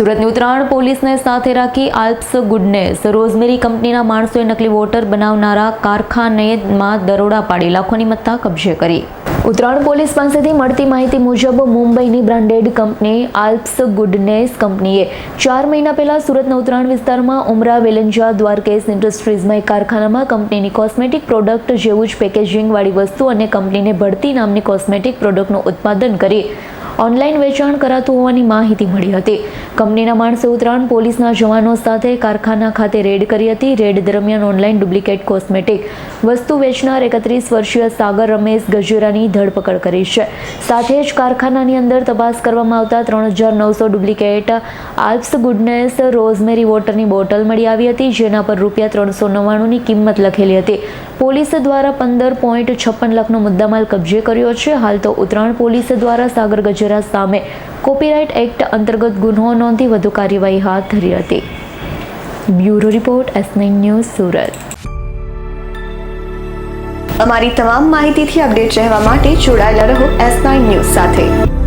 સુરતની ઉત્તરાયણ પોલીસને સાથે રાખી આલ્પ્સ ગુડનેસ રોઝમેરી કંપનીના માણસોએ નકલી વોટર બનાવનારા કારખાનેમાં દરોડા પાડી લાખોની મત્તા કબજે કરી. ઉત્તરાયણ પોલીસ પાસેથી મળતી માહિતી મુજબ મુંબઈની બ્રાન્ડેડ કંપની આલ્પ્સ ગુડનેસ કંપનીએ ચાર મહિના પહેલાં સુરતના ઉત્તરાયણ વિસ્તારમાં ઉમરા વેલંજા દ્વારકેશ ઇન્ડસ્ટ્રીઝમાં એક કારખાનામાં કંપનીની કોસ્મેટિક પ્રોડક્ટ જેવું જ પેકેજિંગવાળી વસ્તુ અને કંપનીને ભળતી નામની કોસ્મેટિક પ્રોડક્ટનું ઉત્પાદન કરી ઓનલાઈન વેચાણ કરાતું હોવાની માહિતી મળી હતી. કંપનીના માણસે ઉત્તરાયણ પોલીસના જવાનો સાથે કારખાના ખાતે રેડ કરી હતી. રેડ દરમિયાન ઓનલાઈન ડુપ્લિકેટ કોસ્મેટિક વસ્તુ વેચનાર એકત્રીસ વર્ષીય સાગર રમેશ ગજેરાની ધરપકડ કરી છે. સાથે જ કારખાનાની અંદર તપાસ કરવામાં આવતા ત્રણ હજાર નવસો ડુપ્લિકેટ આલ્પ્સ ગુડનેસ રોઝમેરી વોટરની બોટલ મળી આવી હતી, જેના પર રૂપિયા ત્રણસો નવ્વાણુંની કિંમત લખેલી હતી. પોલીસ દ્વારા પંદર પોઈન્ટ છપ્પન લાખનો મુદ્દામાલ કબજે કર્યો છે. હાલ તો ઉત્તરાયણ પોલીસ દ્વારા સાગર ગજેરા સામે કોપીરાઇટ એક્ટ અંતર્ગત ગુનો નોંધી વધુ કાર્યવાહી હાથ ધરી હતી. Bureau report, S news, Surat. અમારી તમામ માહિતીથી અપડેટ રહેવા માટે જોડાયેલા રહો એસ ન્યૂઝ સાથે.